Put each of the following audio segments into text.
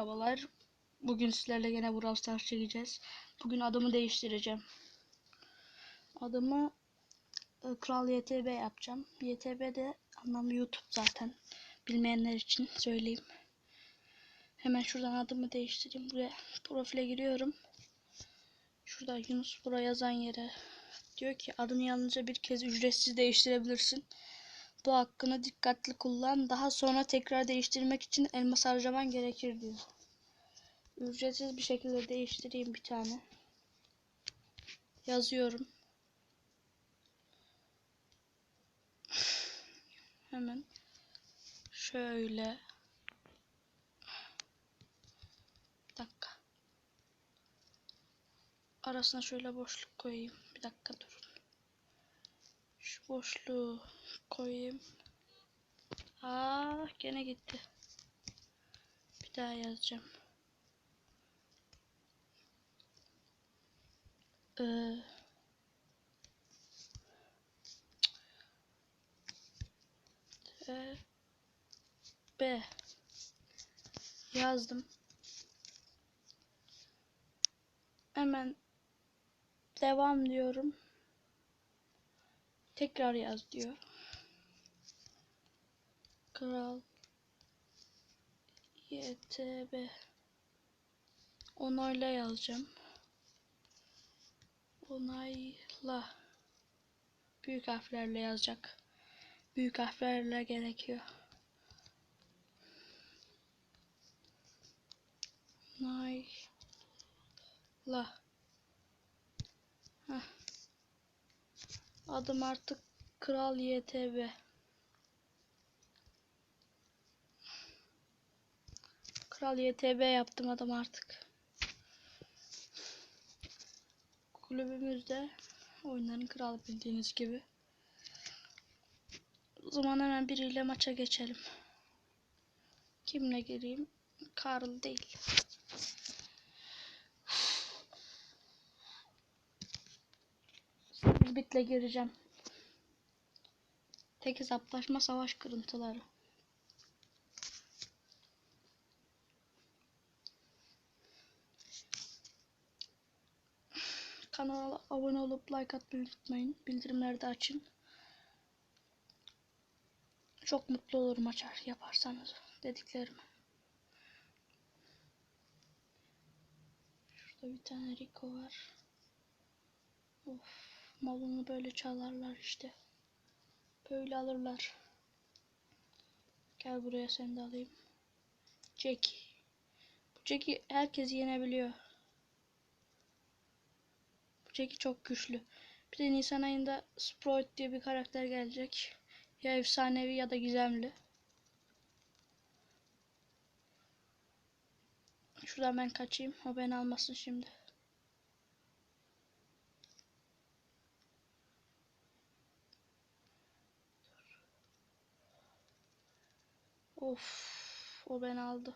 Merhabalar. Bugün sizlerle yine Brawl Stars çekeceğiz. Bugün adımı değiştireceğim. Adımı e, Kral YTB yapacağım. YTB de anlamı YouTube zaten. Bilmeyenler için söyleyeyim. Hemen şuradan adımı değiştireyim. Buraya profile giriyorum. Şurada Yunus Bura yazan yere diyor ki adını yalnızca bir kez ücretsiz değiştirebilirsin. Bu hakkını dikkatli kullan. Daha sonra tekrar değiştirmek için elmas harcaman gerekir diyor. Ücretsiz bir şekilde değiştireyim bir tane. Yazıyorum. Hemen şöyle bir dakika. Arasına şöyle boşluk koyayım. Bir dakika durun. Boşluğu koyayım. Aa gene gitti. Bir daha yazacağım. Ee, T B yazdım. Hemen devam diyorum. Tekrar yaz diyor. Kral YTB onayla yazacağım. Onayla büyük harflerle yazacak. Büyük harflerle gerekiyor. Onayla. Heh. Adım artık Kral YTB. Kral YTB yaptım adam artık. Kulübümüzde oyunların kralı bildiğiniz gibi. O zaman hemen biriyle maça geçelim. Kimle gireyim? Karl değil. Bitle gireceğim. Tek hesaplaşma savaş kırıntıları. Kanala abone olup like atmayı unutmayın. Bildirimleri de açın. Çok mutlu olurum açar yaparsanız dediklerimi. Şurada bir tane Rico var. Of, malını böyle çalarlar işte. Böyle alırlar. Gel buraya sen de alayım. Jackie. Bu Jackie herkes yenebiliyor. Bu Jackie çok güçlü. Bir de Nisan ayında Sprout diye bir karakter gelecek. Ya efsanevi ya da gizemli. Şuradan ben kaçayım. O beni almasın şimdi. Of, o beni aldı.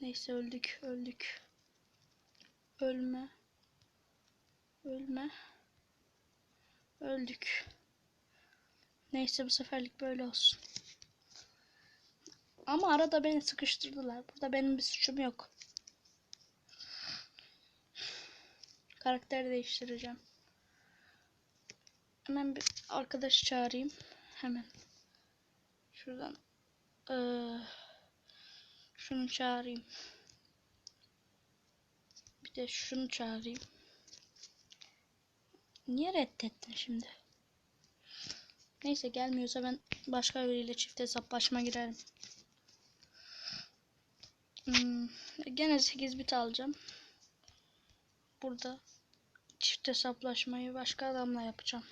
Neyse öldük, öldük. Ölme. Ölme. Öldük. Neyse bu seferlik böyle olsun. Ama arada beni sıkıştırdılar. Burada benim bir suçum yok. Karakter değiştireceğim. Hemen bir arkadaş çağırayım. Hemen. Şuradan. Ee, şunu çağırayım. Bir de şunu çağırayım. Niye reddettin şimdi? Neyse gelmiyorsa ben başka biriyle çift hesaplaşma girerim. Hmm, gene 8 bit alacağım. Burada çift hesaplaşmayı başka adamla yapacağım.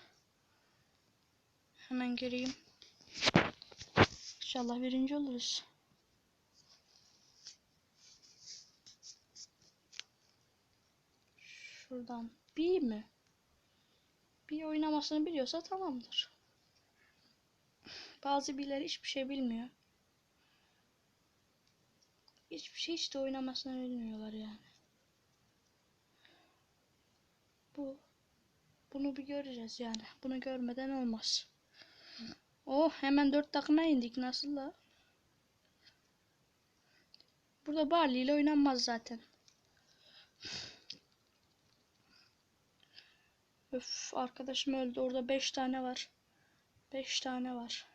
Hemen gireyim. İnşallah birinci oluruz. Şuradan bir mi? Bir oynamasını biliyorsa tamamdır. Bazı birileri hiçbir şey bilmiyor. Hiçbir şey işte oynamasını bilmiyorlar yani. Bu bunu bir göreceğiz yani. Bunu görmeden olmaz. Oh hemen dört takıma indik nasıl la? Burada Barley ile oynanmaz zaten. Öf arkadaşım öldü. Orada 5 tane var. 5 tane var.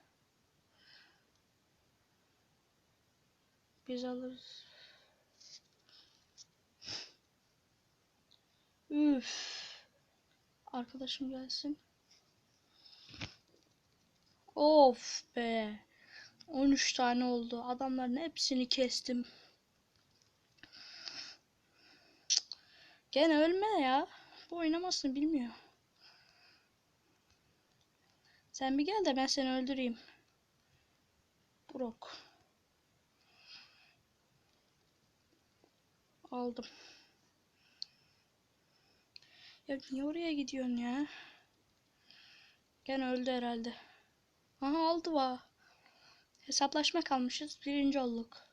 Biz alırız. Üf. Arkadaşım gelsin. Of be. 13 tane oldu. Adamların hepsini kestim. Gene ölme ya. Bu oynamasını bilmiyor. Sen bir gel de ben seni öldüreyim. Brok. Aldım. Ya niye oraya gidiyorsun ya? Gene öldü herhalde. Aha aldı va. Hesaplaşma kalmışız. Birinci olduk.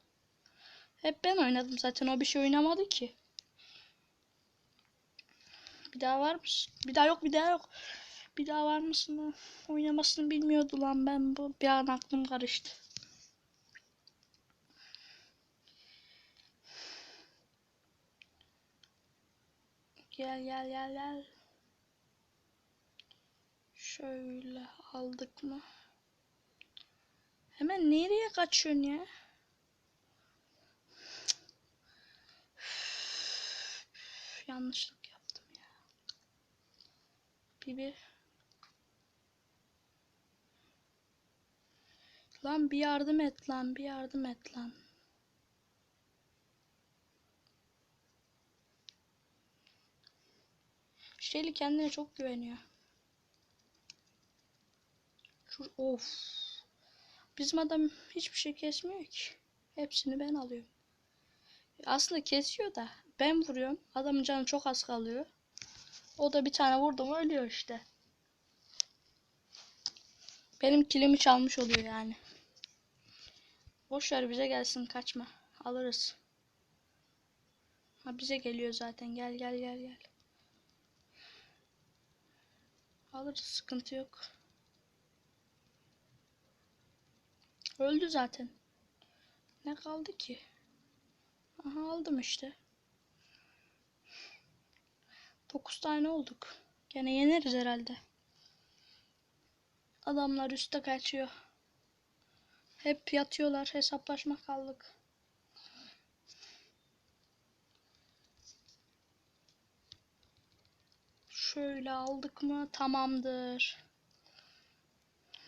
Hep ben oynadım zaten. O bir şey oynamadı ki. Bir daha var mısın? Bir daha yok bir daha yok. Bir daha var mısın? Oynamasını bilmiyordu lan ben bu. Bir an aklım karıştı. Gel gel gel gel. Şöyle aldık mı? Hemen nereye kaçıyorsun ya? Üf, yanlışlık yaptım ya. Bir. Lan bir yardım et lan, bir yardım et lan. Şeyli kendine çok güveniyor. Şu, of. Bizim adam hiçbir şey kesmiyor ki. Hepsini ben alıyorum. Aslında kesiyor da ben vuruyorum. Adamın canı çok az kalıyor. O da bir tane vurdu ölüyor işte. Benim kilimi çalmış oluyor yani. Boş ver bize gelsin kaçma. Alırız. Ha bize geliyor zaten. Gel gel gel gel. Alırız sıkıntı yok. Öldü zaten. Ne kaldı ki? Aha aldım işte. 9 tane olduk. Gene yeneriz herhalde. Adamlar üstte kaçıyor. Hep yatıyorlar. Hesaplaşma kaldık. Şöyle aldık mı? Tamamdır.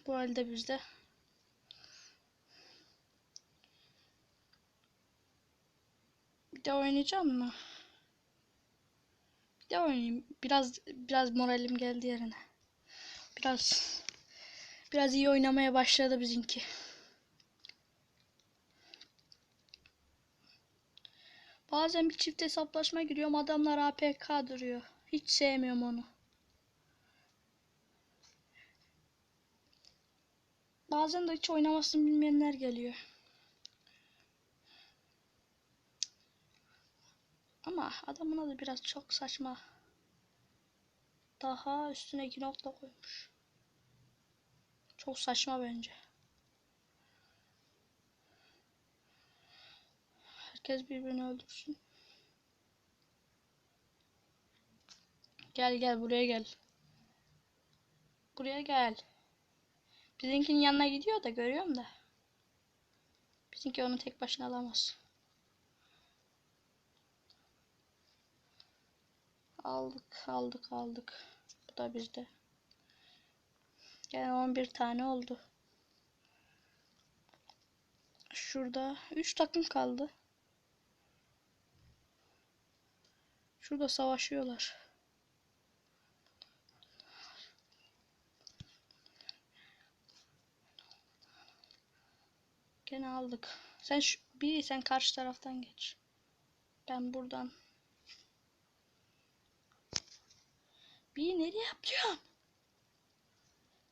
Bu halde bizde. Bir de oynayacağım mı? Bir de oynayayım. Biraz biraz moralim geldi yerine. Biraz biraz iyi oynamaya başladı bizimki. Bazen bir çift hesaplaşma giriyorum. Adamlar APK duruyor. Hiç sevmiyorum onu. Bazen de hiç oynamasını bilmeyenler geliyor. Ama adamın adı biraz çok saçma. Daha üstüne iki nokta koymuş. Çok saçma bence. Herkes birbirini öldürsün. Gel gel buraya gel. Buraya gel. Bizimkinin yanına gidiyor da görüyorum da. Bizimki onu tek başına alamaz. Aldık, aldık, aldık. Bu da bizde. Yani 11 tane oldu. Şurada 3 takım kaldı. Şurada savaşıyorlar. Gene aldık. Sen şu, bir sen karşı taraftan geç. Ben buradan Bir nereye yapacağım?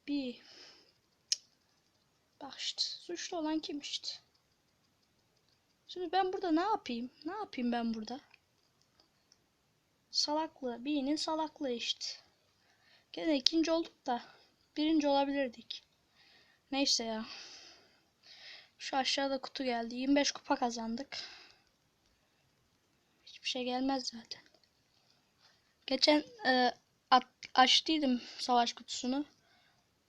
Bir. Bak işte suçlu olan kim işte. Şimdi ben burada ne yapayım? Ne yapayım ben burada? Salaklı. Birinin salaklığı işte. Gene ikinci olduk da birinci olabilirdik. Neyse ya. Şu aşağıda kutu geldi. 25 kupa kazandık. Hiçbir şey gelmez zaten. Geçen e, açtıydım savaş kutusunu.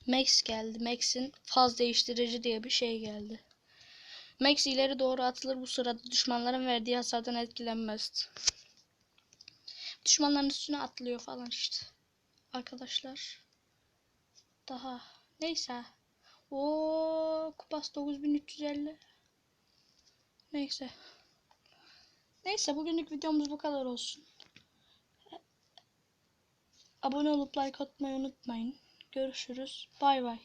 Max geldi. Max'in faz değiştirici diye bir şey geldi. Max ileri doğru atılır bu sırada düşmanların verdiği hasardan etkilenmez. Düşmanların üstüne atlıyor falan işte. Arkadaşlar. Daha. Neyse. O kupas 9350. Neyse. Neyse bugünlük videomuz bu kadar olsun. Abone olup like atmayı unutmayın. Görüşürüz. Bay bay.